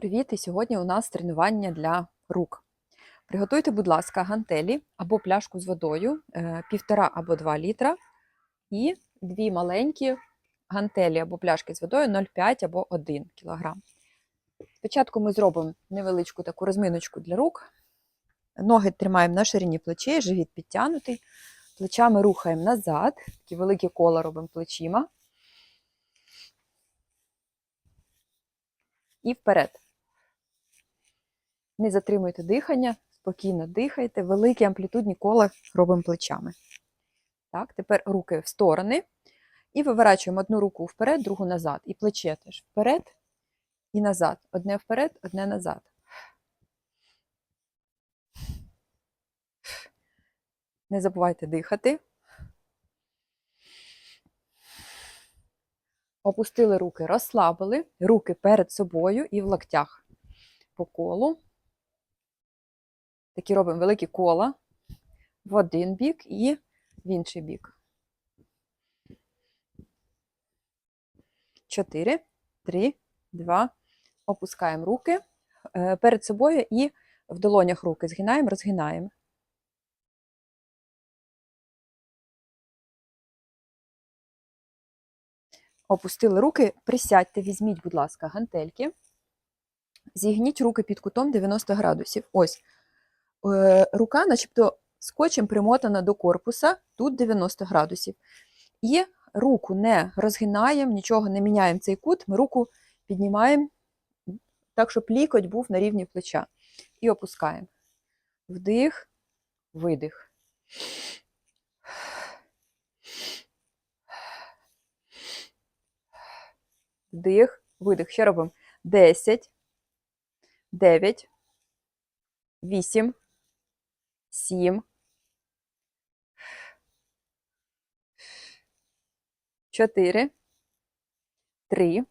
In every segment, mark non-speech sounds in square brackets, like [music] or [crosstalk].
Привіт! І сьогодні у нас тренування для рук. Приготуйте, будь ласка, гантелі або пляшку з водою е, півтора або 2 літра, і дві маленькі гантелі або пляшки з водою 0,5 або 1 кг. Спочатку ми зробимо невеличку таку розминочку для рук. Ноги тримаємо на ширині плечей, живіт підтягнутий. Плечами рухаємо назад, такі великі кола робимо плечима. І вперед. Не затримуйте дихання, спокійно дихайте, великі амплітудні кола робимо плечами. Так, тепер руки в сторони. І виворачуємо одну руку вперед, другу назад. І плече теж вперед і назад. Одне вперед, одне назад. Не забувайте дихати. Опустили руки, розслабили, руки перед собою і в локтях по колу. Такі робимо великі кола в один бік і в інший бік. Чотири, три, два. Опускаємо руки е, перед собою і в долонях руки згинаємо, розгинаємо. Опустили руки, присядьте, візьміть, будь ласка, гантельки. Зігніть руки під кутом 90 градусів. Ось. Е, рука, начебто, скотчем примотана до корпуса, тут 90 градусів. І руку не розгинаємо, нічого не міняємо цей кут, ми руку піднімаємо так, щоб лікоть був на рівні плеча. І опускаємо. Вдих, видих. Вдих, видих. Ще робимо 10, 9, 8, 7, 4, 3,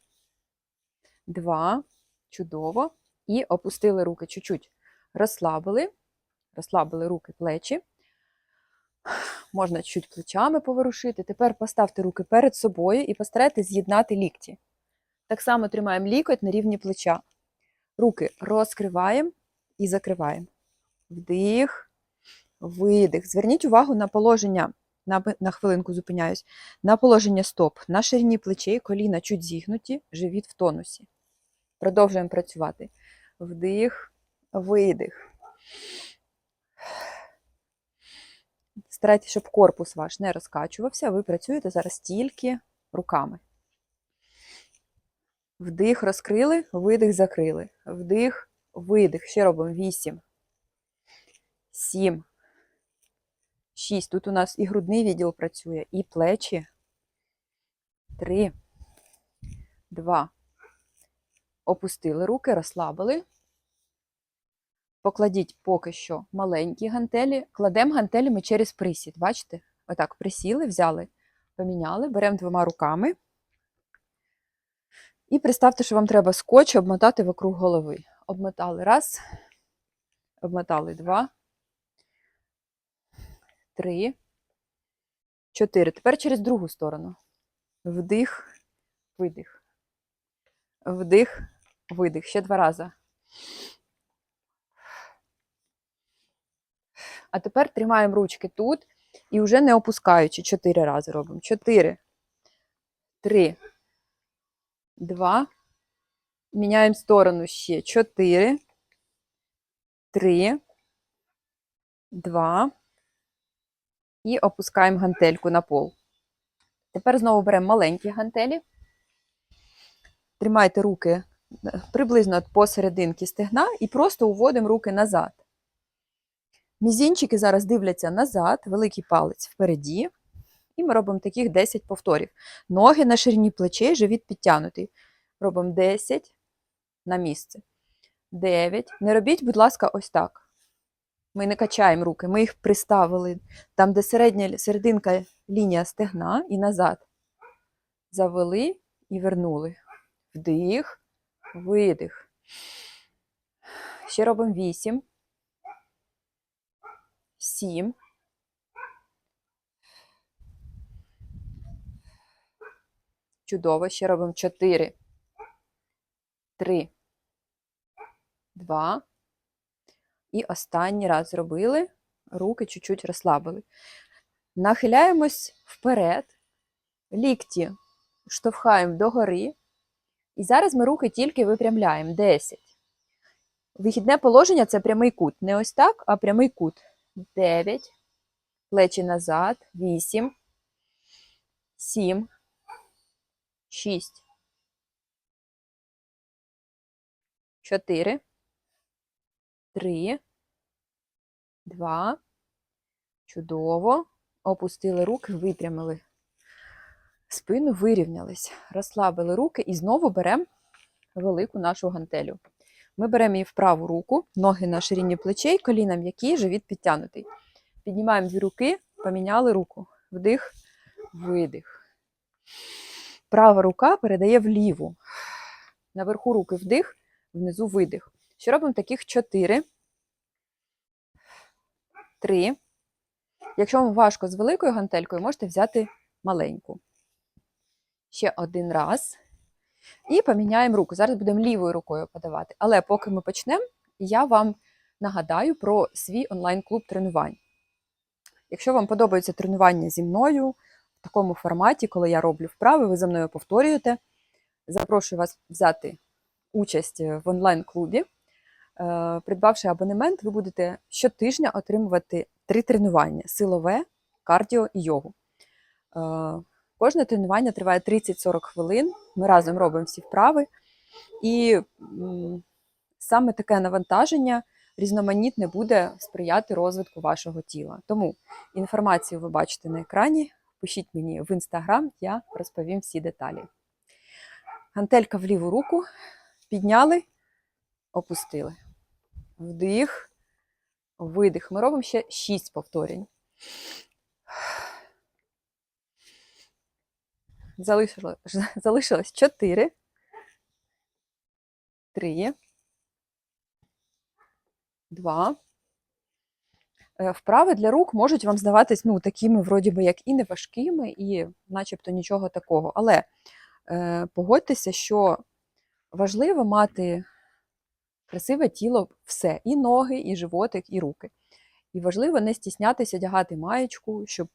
2, чудово. І опустили руки чуть-чуть. Розслабили, розслабили руки, плечі. Можна чуть плечами поворушити. Тепер поставте руки перед собою і постарайтесь з'єднати лікті. Так само тримаємо лікоть на рівні плеча. Руки розкриваємо і закриваємо. Вдих, видих. Зверніть увагу на положення, на, на хвилинку зупиняюсь, на положення стоп, на ширині плечей, коліна чуть зігнуті, живіт в тонусі. Продовжуємо працювати. Вдих, видих. Старайтеся, щоб корпус ваш не розкачувався, ви працюєте зараз тільки руками. Вдих, розкрили, видих, закрили. Вдих, видих. Ще робимо 8, 7, 6. Тут у нас і грудний відділ працює, і плечі. 3, 2. Опустили руки, розслабили. Покладіть поки що маленькі гантелі. Кладемо гантелі ми через присід. Бачите? Отак, присіли, взяли, поміняли, беремо двома руками. І представте, що вам треба скотч обмотати вокруг голови. Обмотали раз, обмотали два, три, чотири. Тепер через другу сторону. Вдих, видих. Вдих, видих. Ще два рази. А тепер тримаємо ручки тут і вже не опускаючи. Чотири рази робимо. Чотири, три, два. Міняємо сторону ще. Чотири, три, два. І опускаємо гантельку на пол. Тепер знову беремо маленькі гантелі. Тримайте руки приблизно посерединки стегна і просто уводимо руки назад. Мізінчики зараз дивляться назад, великий палець впереді. І ми робимо таких 10 повторів. Ноги на ширині плечей, живіт підтягнутий. Робимо 10 на місце. 9. Не робіть, будь ласка, ось так. Ми не качаємо руки, ми їх приставили там, де середня серединка лінія стегна, і назад. Завели і вернули. Вдих, видих. Ще робимо 8. 7. Чудово. Ще робимо 4, 3, два. І останній раз зробили. Руки чуть-чуть розслабили. Нахиляємось вперед, лікті штовхаємо догори. І зараз ми руки тільки випрямляємо. 10. Вихідне положення це прямий кут. Не ось так, а прямий кут. 9. Плечі назад. 8. 7. 6. 4. 3. 2. Чудово. Опустили руки, випрямили спину, вирівнялись. Розслабили руки і знову беремо велику нашу гантелю. Ми беремо її в праву руку, ноги на ширині плечей, коліна м'які, живіт підтягнутий. Піднімаємо дві руки, поміняли руку. Вдих, видих. Права рука передає в ліву. Наверху руки вдих, внизу видих. Ще робимо таких чотири. Три. Якщо вам важко з великою гантелькою, можете взяти маленьку. Ще один раз. І поміняємо руку. Зараз будемо лівою рукою подавати. Але поки ми почнемо, я вам нагадаю про свій онлайн-клуб тренувань. Якщо вам подобаються тренування зі мною в такому форматі, коли я роблю вправи, ви за мною повторюєте. Запрошую вас взяти участь в онлайн-клубі. Е, Придбавши абонемент, ви будете щотижня отримувати три тренування: силове, кардіо і йогу. Е, Кожне тренування триває 30-40 хвилин. Ми разом робимо всі вправи. І саме таке навантаження різноманітне буде сприяти розвитку вашого тіла. Тому інформацію ви бачите на екрані. Пишіть мені в інстаграм, я розповім всі деталі. Гантелька в ліву руку, підняли, опустили. Вдих, видих. Ми робимо ще 6 повторень. [laughs] Залишилось, залишилось 4, 3, 2. Е, Вправи для рук можуть вам здаватись ну, такими, вроді би, як і не важкими, і начебто нічого такого. Але е, погодьтеся, що важливо мати красиве тіло все: і ноги, і животик, і руки. І важливо не стіснятися одягати маєчку, щоб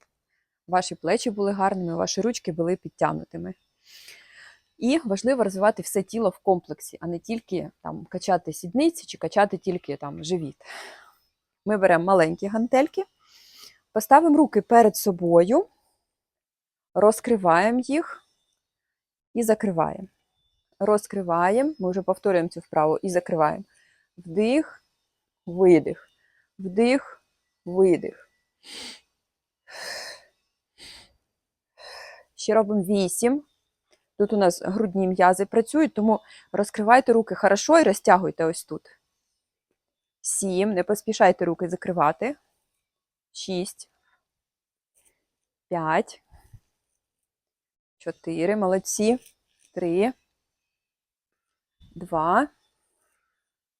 ваші плечі були гарними, ваші ручки були підтягнутими. І важливо розвивати все тіло в комплексі, а не тільки там, качати сідниці чи качати тільки там, живіт. Ми беремо маленькі гантельки, поставимо руки перед собою, розкриваємо їх і закриваємо. Розкриваємо, ми вже повторюємо цю вправу і закриваємо. Вдих, видих, вдих, видих. Ще робимо 8. Тут у нас грудні м'язи працюють, тому розкривайте руки хорошо і розтягуйте ось тут. 7. Не поспішайте руки закривати. 6. 5. 4. Молодці. 3. 2.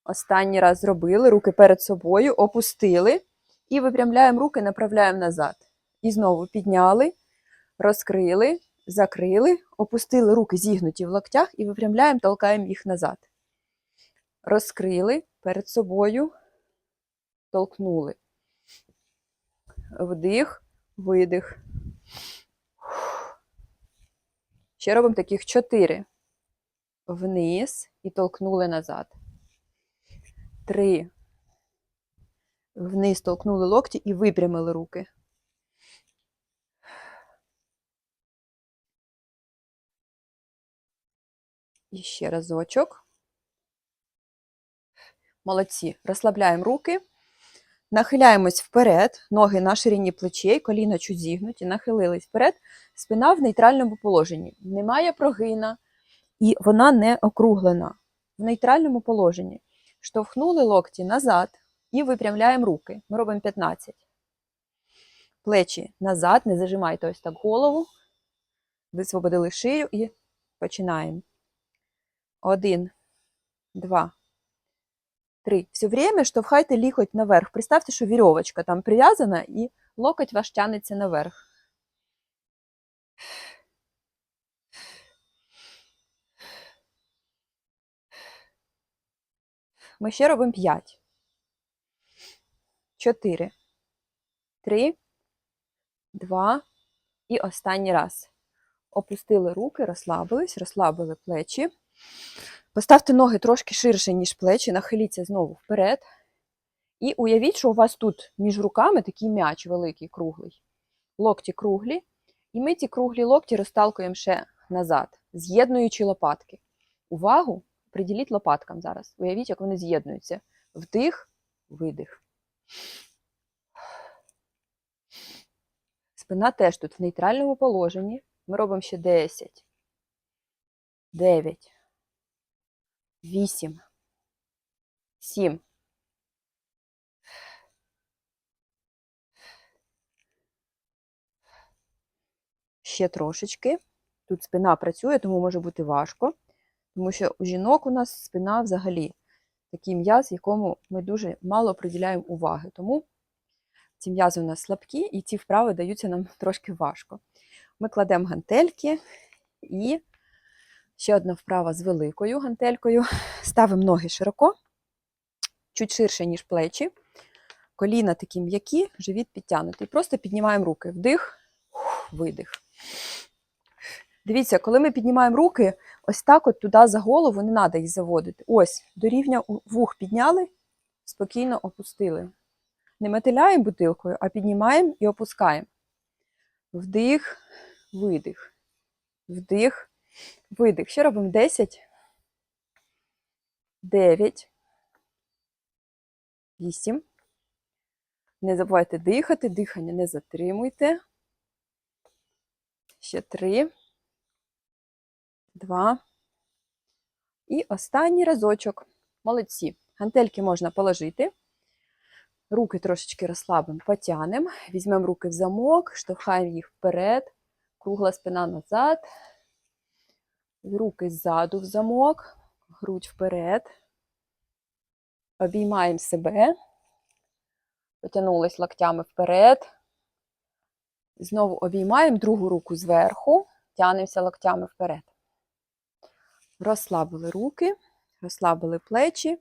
Останній раз зробили. Руки перед собою, опустили. І випрямляємо руки, направляємо назад. І знову підняли розкрили, закрили, опустили руки зігнуті в локтях і випрямляємо, толкаємо їх назад. Розкрили перед собою, толкнули. Вдих, видих. Ще робимо таких чотири. Вниз і толкнули назад. Три. Вниз толкнули локті і випрямили руки. І ще разочок. Молодці. Розслабляємо руки. Нахиляємось вперед, ноги на ширині плечей, коліна чуть зігнуті, нахилились вперед, спина в нейтральному положенні. Немає прогина, і вона не округлена. В нейтральному положенні. Штовхнули локті назад і випрямляємо руки. Ми робимо 15. Плечі назад, не зажимайте ось так голову. Висвободили шию і починаємо. Один, два, три. Все время штовхайте лікоть наверх. Представте, що вірьовочка там прив'язана, і локоть ваш тянеться наверх. Ми ще робимо 5. 4, 3, 2 і останній раз. Опустили руки, розслабились, розслабили плечі. Поставте ноги трошки ширше, ніж плечі, нахиліться знову вперед. І уявіть, що у вас тут між руками такий м'яч великий, круглий. Локті круглі. І ми ці круглі локті розталкуємо ще назад, з'єднуючи лопатки. Увагу приділіть лопаткам зараз. Уявіть, як вони з'єднуються. Вдих, видих. Спина теж тут в нейтральному положенні. Ми робимо ще 10, 9, 8, 7. Ще трошечки. Тут спина працює, тому може бути важко. Тому що у жінок у нас спина взагалі такий м'яз, якому ми дуже мало приділяємо уваги. Тому ці м'язи у нас слабкі, і ці вправи даються нам [laughs] трошки важко. Ми кладемо гантельки і ще одна вправа з великою гантелькою. [laughs] Ставимо ноги широко, чуть ширше, ніж плечі. Коліна такі м'які, живіт підтягнутий. Просто піднімаємо руки. Вдих, видих. Дивіться, коли ми піднімаємо руки, ось так от туди за голову не треба їх заводити. Ось, до рівня вух підняли, спокійно опустили. Не метиляємо бутилкою, а піднімаємо і опускаємо. Вдих, видих. Вдих, видих. Ще робимо 10, 9, 8. Не забувайте дихати, дихання не затримуйте. Ще 3, 2. І останній разочок. Молодці. Гантельки можна положити. Руки трошечки розслабимо, потягнемо. Візьмемо руки в замок, штовхаємо їх вперед, кругла спина назад. Руки ззаду в замок, грудь вперед. Обіймаємо себе. Потягнулись локтями вперед. Знову обіймаємо другу руку зверху, тягнемося локтями вперед. Розслабили руки, розслабили плечі.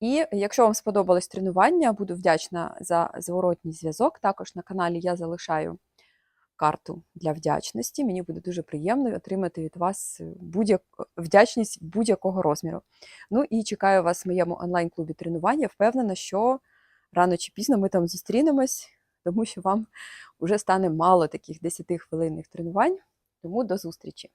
І якщо вам сподобалось тренування, буду вдячна за зворотній зв'язок. Також на каналі я залишаю карту для вдячності. Мені буде дуже приємно отримати від вас будь вдячність будь-якого розміру. Ну і чекаю вас в моєму онлайн-клубі тренування. Впевнена, що рано чи пізно ми там зустрінемось, тому що вам вже стане мало таких 10-хвилинних тренувань. Тому до зустрічі!